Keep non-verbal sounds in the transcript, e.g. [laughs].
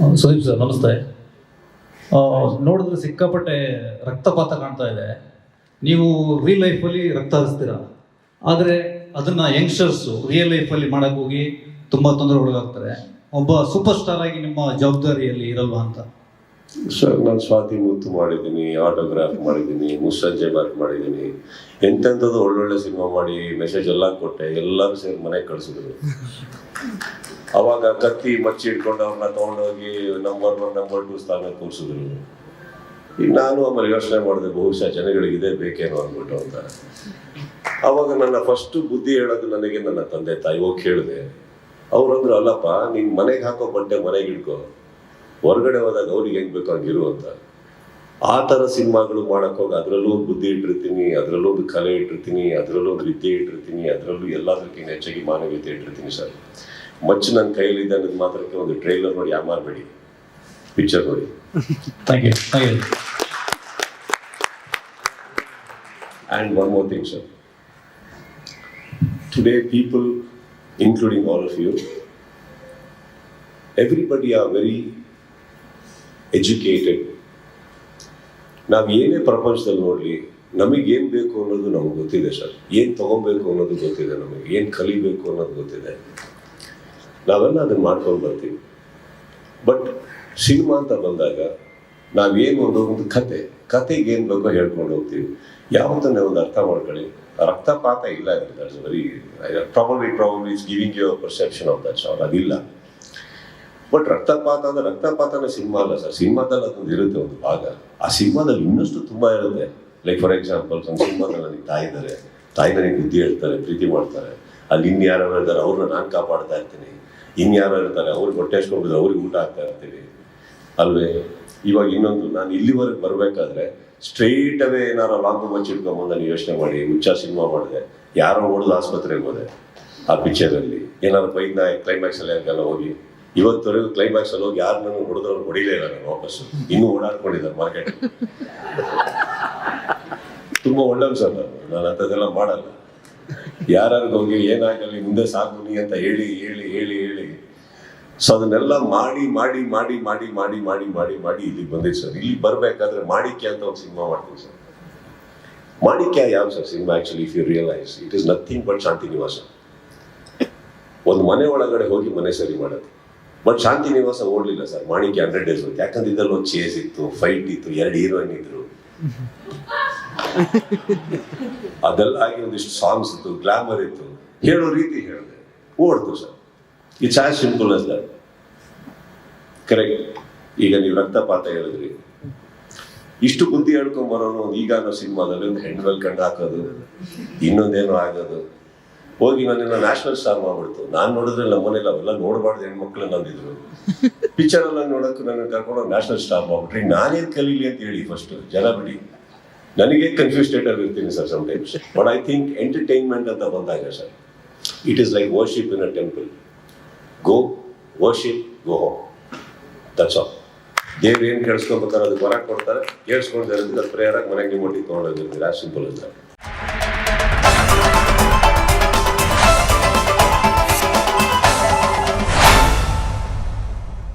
Sudeep sir, ನಮಸ್ತೆ. ನೋಡಿದ್ರೆ ಸಿಕ್ಕಾಪಟ್ಟೆ ರಕ್ತಪಾತ ಕಾಣ್ತಾ ಇದೆ. ನೀವು ರಿಯಲ್ ಲೈಫಲ್ಲಿ ರಕ್ತ ಹರಿಸ್ತೀರಾ? ಆದರೆ ಅದನ್ನು ಯಂಗ್ಸ್ಟರ್ಸು ರಿಯಲ್ ಲೈಫಲ್ಲಿ ಮಾಡೋಕ್ಕೋಗಿ ತುಂಬಾ ತೊಂದರೆ ಒಳಗಾಗ್ತಾರೆ. ಒಬ್ಬ ಸೂಪರ್ ಸ್ಟಾರ್ ಆಗಿ ನಿಮ್ಮ ಜವಾಬ್ದಾರಿಯಲ್ಲಿ ಇರಲ್ವಾ ಅಂತ? ಸರ್ ನಾನು ಸ್ವಾತಿ ಮುತ್ತು ಮಾಡಿದ್ದೀನಿ ಆಟೋಗ್ರಾಫ್ ಮಾಡಿದ್ದೀನಿ, ಮುಸ್ಸಂಜೆ ಮಾರ್ಕ್ ಮಾಡಿದ್ದೀನಿ. ಎಂತೆಂಥದ್ದು ಒಳ್ಳೊಳ್ಳೆ ಸಿನಿಮಾ ಮಾಡಿ ಮೆಸೇಜ್ ಎಲ್ಲ ಕೊಟ್ಟೆ, ಎಲ್ಲರೂ ಸೇರಿ ಮನೆಗೆ ಕಳಿಸಿದ್ರು. ಅವಾಗ ಕತ್ತಿ ಮಚ್ಚಿ ಇಟ್ಕೊಂಡು ಅವ್ರನ್ನ ತಗೊಂಡೋಗಿ ನಂಬರ್ ಒನ್ ನಂಬರ್ ಟು ಸ್ಥಾನ ಕೂರಿಸಿದ್ರು. ಈಗ ನಾನು ಆಮೇಲೆ ಯೋಚನೆ ಮಾಡಿದೆ, ಬಹುಶಃ ಜನಗಳಿಗೆ ಇದೇ ಬೇಕೇನೋ ಅಂದ್ಬಿಟ್ಟು ಅಂತ. ಅವಾಗ ನನ್ನ ಫಸ್ಟ್ ಬುದ್ಧಿ ಹೇಳೋದು ನನಗೆ ನನ್ನ ತಂದೆ ತಾಯಿ ಹೋಗಿ ಕೇಳಿದೆ. ಅವ್ರಂದ್ರು, ಅಲ್ಲಪ್ಪ, ನೀನು ಮನೆಗೆ ಹಾಕೋ ಬಟ್ಟೆ ಮನೆಗೆ ಇಟ್ಕೋ ಹೊರಗಡೆ ಹೋದಾಗ ಅವ್ರಿಗೆ ಹೆಂಗ್ ಬೇಕು ಹಂಗಿರು ಅಂತ. ಆ ಥರ ಸಿನಿಮಾಗಳು ಮಾಡಕ್ ಹೋಗಿ ಅದರಲ್ಲೂ ಒಂದು ಬುದ್ಧಿ ಇಟ್ಟಿರ್ತೀನಿ ಅದರಲ್ಲೂ ಒಂದು ಕಲೆ ಇಟ್ಟಿರ್ತೀನಿ ಅದರಲ್ಲೂ ಒಂದು ವಿದ್ಯೆ ಇಟ್ಟಿರ್ತೀನಿ ಅದರಲ್ಲೂ ಎಲ್ಲದಕ್ಕಿಂತ ಹೆಚ್ಚಾಗಿ ಮಾನವೀಯತೆ ಇಟ್ಟಿರ್ತೀನಿ ಸರ್. ಮಚ್ಚ ನನ್ನ ಕೈಯಲ್ಲಿದೆ ಅನ್ನೋದು ಮಾತ್ರಕ್ಕೆ ಒಂದು ಟ್ರೈಲರ್ ನೋಡಿ ಯಾಮಾರಬೇಡಿ ಪಿಕ್ಚರ್ ನೋಡಿ. Thank you thank you sir today people including all of you everybody are very educated. ನಾವು ಏನೇ ಪ್ರಪಂಚದಲ್ಲಿ ನೋಡಲಿ, ನಮಗೇನು ಬೇಕು ಅನ್ನೋದು ನಮ್ಗೆ ಗೊತ್ತಿದೆ ಸರ್. ಏನು ತೊಗೊಬೇಕು ಅನ್ನೋದು ಗೊತ್ತಿದೆ ನಮಗೆ. ಏನು ಕಲಿಬೇಕು ಅನ್ನೋದು ಗೊತ್ತಿದೆ. ನಾವೆಲ್ಲ ಅದನ್ನು ಮಾಡ್ಕೊಂಡು ಬರ್ತೀವಿ. ಬಟ್ ಸಿನಿಮಾ ಅಂತ ಬಂದಾಗ ನಾವೇನು ಒಂದು ಒಂದು ಕತೆ, ಕತೆಗೆ ಏನು ಬೇಕೋ ಹೇಳ್ಕೊಂಡು ಹೋಗ್ತೀವಿ. ಯಾವುದನ್ನೇ ಒಂದು ಅರ್ಥ ಮಾಡ್ಕೊಳ್ಳಿ. ರಕ್ತಪಾತ ಇಲ್ಲ that's very probably probably is giving your perception of that ಅವ್ರು ಅದಿಲ್ಲ. ಬಟ್ ರಕ್ತಪಾತ ಅಂದ್ರೆ ರಕ್ತಪಾತನ ಸಿನಿಮಾ ಅಲ್ಲ ಸರ್. ಸಿನಿಮಾದಲ್ಲಿ ಅದೊಂದು ಇರುತ್ತೆ ಒಂದು ಭಾಗ. ಆ ಸಿನಿಮಾದಲ್ಲಿ ಇನ್ನಷ್ಟು ತುಂಬಾ ಇರುತ್ತೆ. ಲೈಕ್ ಫಾರ್ ಎಕ್ಸಾಂಪಲ್ ಒಂದು ಸಿನಿಮಾದಲ್ಲಿ ನನಗೆ ತಾಯಿ ಇದ್ದಾರೆ ತಾಯಿ ನನಗೆ ಬುದ್ಧಿ ಹೇಳ್ತಾರೆ, ಪ್ರೀತಿ ಮಾಡ್ತಾರೆ. ಅಲ್ಲಿ ಇನ್ಯಾರು ಇರ್ತಾರೆ ಅವ್ರನ್ನ ನಾನು ಕಾಪಾಡ್ತಾ ಇರ್ತೀನಿ. ಇನ್ಯಾರು ಇರ್ತಾರೆ ಅವ್ರಿಗೆ ಹೊಟ್ಟೆ ಹಚ್ಕೊಂಡಿದ್ರೆ ಅವ್ರಿಗೆ ಊಟ ಆಗ್ತಾ ಇರ್ತೀನಿ. ಅಲ್ವೇ? ಇವಾಗ ಇನ್ನೊಂದು, ನಾನು ಇಲ್ಲಿವರೆಗೆ ಬರಬೇಕಾದ್ರೆ ಸ್ಟ್ರೈಟ್ ಅವೇ ಏನಾರು ಲಾಂಗ್ ಮಚ್ಚಿಟ್ಕೊಂಬಂದು ನಾನು ಯೋಚನೆ ಮಾಡಿ, ಹುಚ್ಚ ಸಿನಿಮಾ ಮಾಡಿದೆ. ಯಾರೋ ಹೊಡೆದು ಆಸ್ಪತ್ರೆಗೆ ಹೋದೆ ಆ ಪಿಕ್ಚರಲ್ಲಿ ಏನಾದ್ರು ಬೈಕ್ನ ಕ್ಲೈಮ್ಯಾಕ್ಸ್ ಅಲ್ಲಿ ಹೋಗಿ? ಇವತ್ತವರೆಗೂ ಕ್ಲೈಮ್ಯಾಕ್ಸ್ ಅಲ್ಲಿ ಹೋಗಿ ಯಾರು ನನಗೆ ಹೊಡೆದವ್ರು ಹೊಡಿಲೇ ಇಲ್ಲ ನಾನು ವಾಪಸ್. ಇನ್ನೂ ಓಡಾಡ್ಕೊಂಡಿದ್ದಾರೆ ಮಾರ್ಕೆಟ್ ತುಂಬಾ ಒಳ್ಳೆ ಸರ್ ನಾನು. ನಾನು ಅಂಥದ್ದೆಲ್ಲ ಮಾಡಲ್ಲ. ಯಾರು ಹೋಗಿ ಏನಾಗಲಿ ಮುಂದೆ ಸಾಕು ನೀ ಅಂತ ಹೇಳಿ ಹೇಳಿ ಹೇಳಿ ಹೇಳಿ. ಸೊ ಅದನ್ನೆಲ್ಲ ಮಾಡಿ ಮಾಡಿ ಮಾಡಿ ಮಾಡಿ ಮಾಡಿ ಮಾಡಿ ಮಾಡಿ ಮಾಡಿ ಇಲ್ಲಿಗೆ ಬಂದಿದ್ದು ಸರ್. ಇಲ್ಲಿ ಬರಬೇಕಾದ್ರೆ ಮಾಡಿಕೆ ಅಂತ ಒಂದು ಸಿನಿಮಾ ಮಾಡ್ತೀನಿ ಸರ್. ಮಾಣಿಕ್ಯ ಯಾವ sir cinema actually if you realise it is nothing but Shanti Nivasa. ಒಂದು ಮನೆ ಒಳಗಡೆ ಹೋಗಿ ಮನೆ ಸರಿ ಮಾಡೋದು. ಬಟ್ ಶಾಂತಿ ನಿವಾಸ ಓಡ್ಲಿಲ್ಲ ಸರ್ ಮಾಣಿಕ್ಯ ಹಂಡ್ರೆಡ್ ಡೇಸ್ ಹೋಯ್ತು ಯಾಕಂದ್ರೆ ಇದ್ರಲ್ಲಿ ಒಂದು ಚೇಸ್ ಇತ್ತು ಫೈಟ್ ಇತ್ತು ಎರಡು ಹೀರೋಯಿನ್ ಇದ್ರು. [laughs] ಅದೆಲ್ಲ ಆಗಿ ಒಂದಿಷ್ಟು ಸಾಂಗ್ಸ್ ಇತ್ತು ಗ್ಲಾಮರ್ ಇತ್ತು. ಹೇಳೋ ರೀತಿ ಹೇಳಿದೆ. ಓಡ್ತು sir it's as simple as that correct ಈಗ ನೀವು ರಕ್ತಪಾತ ಹೇಳಿದ್ರಿ. ಇಷ್ಟು ಬುದ್ಧಿ ಹೇಳ್ಕೊಂಬರೋನು ಒಂದು ಈಗ ಅನ್ನೋ ಸಿನಿಮಾದಲ್ಲಿ ಒಂದು ಹೆಣ್ಣು ಮೇಲೆ ಕಂಡು ಹಾಕೋದು ಇನ್ನೊಂದೇನೋ ಆಗೋದು. ಹೋಗಿ ನನ್ನ ನ್ಯಾಷನಲ್ ಸ್ಟಾರ್ ಮಾಡ್ಬಿಡ್ತು. ನಾನು ನೋಡಿದ್ರೆ ನಮ್ಮ ಮನೇಲಿ ಅವೆಲ್ಲ ನೋಡಬಾರ್ದು ಹೆಣ್ಮಕ್ಳು ನಂದಿದ್ರು ಪಿಕ್ಚರ್ ಎಲ್ಲ ನೋಡಕ್ಕೆ ನನ್ನ ಕರ್ಕೊಂಡು ನ್ಯಾಷನಲ್ ಸ್ಟಾರ್ ಮಾಡ್ಬಿಟ್ರಿ. ನಾನೇ ಕಲೀಲಿ ಅಂತ ಹೇಳಿ ಫಸ್ಟ್ ಜನ ಬಿಡಿ. ನನಗೆ ಕನ್ಫ್ಯೂಸ್ ಸ್ಟೇಟ್ ಅಲ್ಲಿ ಇರ್ತೀನಿ sir times but I think entertainment ಅಂತ ಬಂದಾಗ sir it is like worship in a temple go worship go home that's all ದೇವ್ರು ಏನು ಕೇಳಿಸ್ಕೊಬೇಕಾದ್ರೆ ಅದಕ್ಕೆ ಹೊರಗೆ ಕೊಡ್ತಾರೆ ಕೇಳಿಸ್ಕೊಂಡು ಪ್ರೇಯರಾಗಿ ಮನೆಗೆ ಒಟ್ಟಿಗೆ ತೊಗೊಂಡೋಗಿರ್ತೀರ? Simple is that